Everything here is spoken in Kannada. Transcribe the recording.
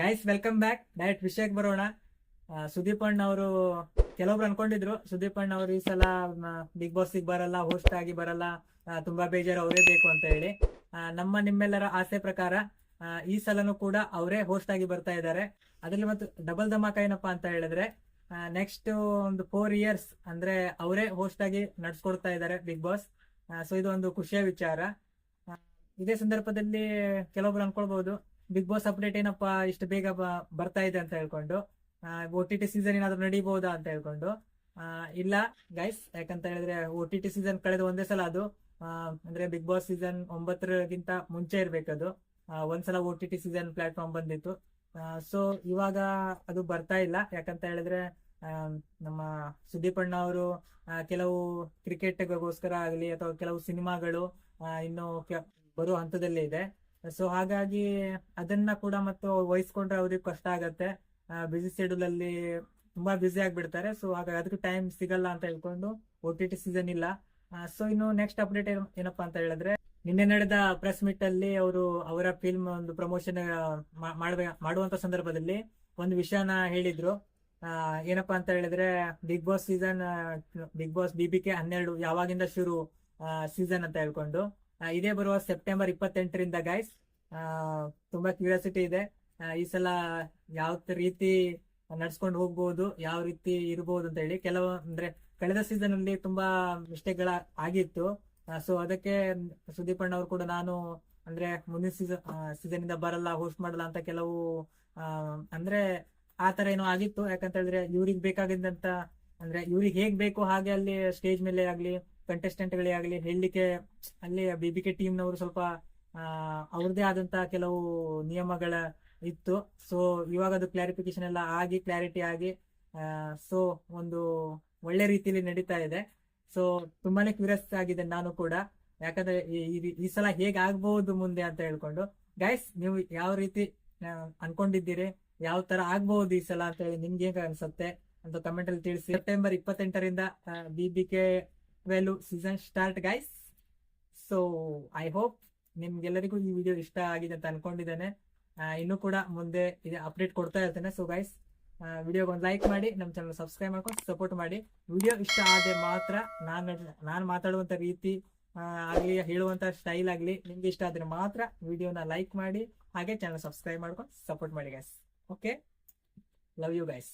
ಗೈಸ್ ವೆಲ್ಕಮ್ ಬ್ಯಾಕ್ ಡೈರೆಕ್ಟ್ ವಿಷಯಕ್ಕೆ ಬರೋಣ. ಸುದೀಪ್ ಅಣ್ಣ ಅವರು ಕೆಲವೊಬ್ರು ಅನ್ಕೊಂಡಿದ್ರು. ಸುದೀಪ್ ಅಣ್ಣ ಅವರು ಈ ಸಲ ಬಿಗ್ ಬಾಸ್ ಬರಲ್ಲ ಹೋಸ್ಟ್ ಆಗಿ ಬರಲ್ಲ. ತುಂಬಾ ಬೇಜಾರು ಅವರೇ ಬೇಕು ಅಂತ ಹೇಳಿ. ನಮ್ಮ ನಿಮ್ಮೆಲ್ಲರ ಆಸೆ ಪ್ರಕಾರ ಈ ಸಲನೂ ಕೂಡ ಅವರೇ ಹೋಸ್ಟ್ ಆಗಿ ಬರ್ತಾ ಇದ್ದಾರೆ. ಅದ್ರಲ್ಲಿ ಮತ್ತು ಡಬಲ್ ಧಮಾಕ ಏನಪ್ಪಾ ಅಂತ ಹೇಳಿದ್ರೆ ನೆಕ್ಸ್ಟ್ ಒಂದು ಫೋರ್ ಇಯರ್ಸ್ ಅಂದ್ರೆ ಅವರೇ ಹೋಸ್ಟ್ ಆಗಿ ನಡ್ಸ್ಕೊಡ್ತಾ ಇದ್ದಾರೆ ಬಿಗ್ ಬಾಸ್ ಸೊ ಇದು ಒಂದು ಖುಷಿಯ ವಿಚಾರ. ಇದೇ ಸಂದರ್ಭದಲ್ಲಿ ಕೆಲವೊಬ್ರು ಅನ್ಕೊಳ್ಬಹುದು ಬಿಗ್ ಬಾಸ್ ಅಪ್ಡೇಟ್ ಏನಪ್ಪಾ, ಇಷ್ಟು ಬೇಗ ಬರ್ತಾ ಇದೆ ಅಂತ ಹೇಳ್ಕೊಂಡು ಒ ಟಿ ಟಿ ಸೀಸನ್ ಏನಾದ್ರೂ ನಡೀಬಹುದಾ ಅಂತ ಹೇಳ್ಕೊಂಡು ಇಲ್ಲ ಗೈಸ್ ಯಾಕಂತ ಹೇಳಿದ್ರೆ ಒ ಟಿ ಟಿ ಸೀಸನ್ ಕಳೆದ ಒಂದೇ ಸಲ ಅದು ಅಂದ್ರೆ ಬಿಗ್ ಬಾಸ್ ಸೀಸನ್ ಒಂಬತ್ತರಗಿಂತ ಮುಂಚೆ ಇರ್ಬೇಕದು ಒಂದ್ಸಲ O T T season platform ಬಂದಿತ್ತು ಸೊ ಇವಾಗ ಅದು ಬರ್ತಾ ಇಲ್ಲ, ಯಾಕಂತ ಹೇಳಿದ್ರೆ ನಮ್ಮ ಸುದೀಪ್ ಅಣ್ಣ ಅವರು ಕೆಲವು ಕ್ರಿಕೆಟ್ಗೋಸ್ಕರ ಆಗಲಿ ಅಥವಾ ಕೆಲವು ಸಿನಿಮಾಗಳು ಇನ್ನು ಬರುವ ಹಂತದಲ್ಲೇ ಇದೆ ಸೊ ಹಾಗಾಗಿ ಅದನ್ನ ಕೂಡ ಮತ್ತು ವಹಿಸ್ಕೊಂಡ್ರೆ ಅವ್ರಿಗೆ ಕಷ್ಟ ಆಗತ್ತೆ. ಬಿಸಿ ಶೆಡ್ಯೂಲ್ ಅಲ್ಲಿ ತುಂಬಾ ಬ್ಯುಸಿ ಆಗ್ಬಿಡ್ತಾರೆ. ಸೊ ಹಾಗಾಗಿ ಅದಕ್ಕೆ ಟೈಮ್ ಸಿಗಲ್ಲ ಅಂತ ಹೇಳ್ಕೊಂಡು ಒ ಟಿ ಟಿ ಸೀಸನ್ ಇಲ್ಲ. ಸೊ ಇನ್ನು ನೆಕ್ಸ್ಟ್ ಅಪ್ಡೇಟ್ ಏನಪ್ಪಾ ಅಂತ ಹೇಳಿದ್ರೆ, ನಿನ್ನೆ ನಡೆದ ಪ್ರೆಸ್ ಮೀಟ್ ಅಲ್ಲಿ ಅವರು ಅವರ ಫಿಲ್ಮ್ ಒಂದು ಪ್ರಮೋಷನ್ ಮಾಡುವಂತ ಸಂದರ್ಭದಲ್ಲಿ ಒಂದು ವಿಷಯನ ಹೇಳಿದ್ರು. ಏನಪ್ಪ ಅಂತ ಹೇಳಿದ್ರೆ Big Boss season Big Boss BBK ಹನ್ನೆರಡು ಯಾವಾಗಿಂದ ಶುರು ಸೀಸನ್ ಅಂತ ಹೇಳ್ಕೊಂಡು ಇದೇ ಬರುವ ಸೆಪ್ಟೆಂಬರ್ ಇಪ್ಪತ್ತೆಂಟರಿಂದ ಗೈಸ್ ತುಂಬಾ ಕ್ಯೂರಿಯಾಸಿಟಿ ಇದೆ. ಈ ಸಲ ಯಾವ ರೀತಿ ನಡ್ಸ್ಕೊಂಡು ಹೋಗ್ಬೋದು, ಯಾವ ರೀತಿ ಇರಬಹುದು ಅಂತ ಹೇಳಿ. ಕೆಲವು ಅಂದ್ರೆ ಕಳೆದ ಸೀಸನ್ ಅಲ್ಲಿ ತುಂಬಾ ಮಿಸ್ಟೇಕ್ಗಳ ಆಗಿತ್ತು. ಸೊ ಅದಕ್ಕೆ ಸುದೀಪ್ ಅಣ್ಣ ಅವರು ಕೂಡ ನಾನು ಅಂದ್ರೆ ಮುಂದಿನ ಸೀಸನ್ ಸೀಸನ್ ಇಂದ ಬರಲ್ಲ ಹೋಸ್ಟ್ ಮಾಡಲ್ಲ ಅಂತ ಕೆಲವು ಅಂದ್ರೆ ಆ ತರ ಏನೋ ಆಗಿತ್ತು. ಯಾಕಂತ ಹೇಳಿದ್ರೆ ಇವ್ರಿಗೆ ಬೇಕಾಗಿದ್ದಂತ, ಅಂದ್ರೆ ಇವ್ರಿಗೆ ಹೇಗ್ ಬೇಕು ಹಾಗೆ ಅಲ್ಲಿ ಸ್ಟೇಜ್ ಮೇಲೆ ಆಗ್ಲಿ ಕಂಟೆಸ್ಟೆಂಟ್ ಆಗಲಿ ಹೇಳಲಿಕ್ಕೆ ಅಲ್ಲಿ ಬಿ ಬಿ ಕೆ ಟೀಮ್ನವರು ಸ್ವಲ್ಪ ಅವ್ರದೇ ಅವ್ರದ್ದೇ ಆದಂತ ಕೆಲವು ನಿಯಮಗಳ ಇತ್ತು. ಸೊ ಇವಾಗ ಅದು ಕ್ಲಾರಿಫಿಕೇಶನ್ ಎಲ್ಲ ಆಗಿ ಕ್ಲಾರಿಟಿ ಆಗಿ ಸೊ ಒಂದು ಒಳ್ಳೆ ರೀತಿಯಲ್ಲಿ ನಡೀತಾ ಇದೆ. ಸೊ ತುಂಬಾನೇ ಕ್ಯೂರಿಯಸ್ ಆಗಿದೆ ನಾನು ಕೂಡ. ಯಾಕಂದ್ರೆ ಈ ಸಲ ಹೇಗೆ ಆಗ್ಬಹುದು ಮುಂದೆ ಅಂತ ಹೇಳ್ಕೊಂಡು. ಗೈಸ್ ನೀವು ಯಾವ ರೀತಿ ಅನ್ಕೊಂಡಿದ್ದೀರಿ? ಯಾವ ತರ ಆಗ್ಬಹುದು ಈ ಸಲ ಅಂತ ಹೇಳಿ ನಿಮ್ಗೆ ಹೇಗೆ ಅನ್ಸುತ್ತೆ ಅಂತ ಕಮೆಂಟ್ ಅಲ್ಲಿ ತಿಳಿಸಿ. September ಇಪ್ಪತ್ತೆಂಟರಿಂದ B B K twelve season start guys so I hope ನಿಮ್ಗೆಲ್ಲರಿಗೂ ಈ ವಿಡಿಯೋ ಇಷ್ಟ ಆಗಿದೆ ಅಂತ ಅನ್ಕೊಂಡಿದ್ದೇನೆ. ಇನ್ನು ಕೂಡ ಮುಂದೆ ಇದೆ ಅಪ್ಡೇಟ್ ಕೊಡ್ತಾ ಇರ್ತೇನೆ. ಸೊ ಗೈಸ್ ವಿಡಿಯೋಗೆ ಒಂದು ಲೈಕ್ ಮಾಡಿ ನಮ್ಮ ಚಾನಲ್ ಸಬ್ಸ್ಕ್ರೈಬ್ ಮಾಡ್ಕೊಂಡು ಸಪೋರ್ಟ್ ಮಾಡಿ. ವಿಡಿಯೋ ಇಷ್ಟ ಆದರೆ ಮಾತ್ರ ನಾನು ನಾನು ಮಾತಾಡುವಂಥ ರೀತಿ ಆಗಲಿ ಹೇಳುವಂಥ ಸ್ಟೈಲ್ ಆಗಲಿ, ನಿಮ್ಗೆ ಇಷ್ಟ ಆದರೆ ಮಾತ್ರ ವಿಡಿಯೋನ ಲೈಕ್ ಮಾಡಿ, ಹಾಗೆ ಚಾನಲ್ ಸಬ್ಸ್ಕ್ರೈಬ್ ಮಾಡ್ಕೊಂಡು ಸಪೋರ್ಟ್ ಮಾಡಿ guys okay love you guys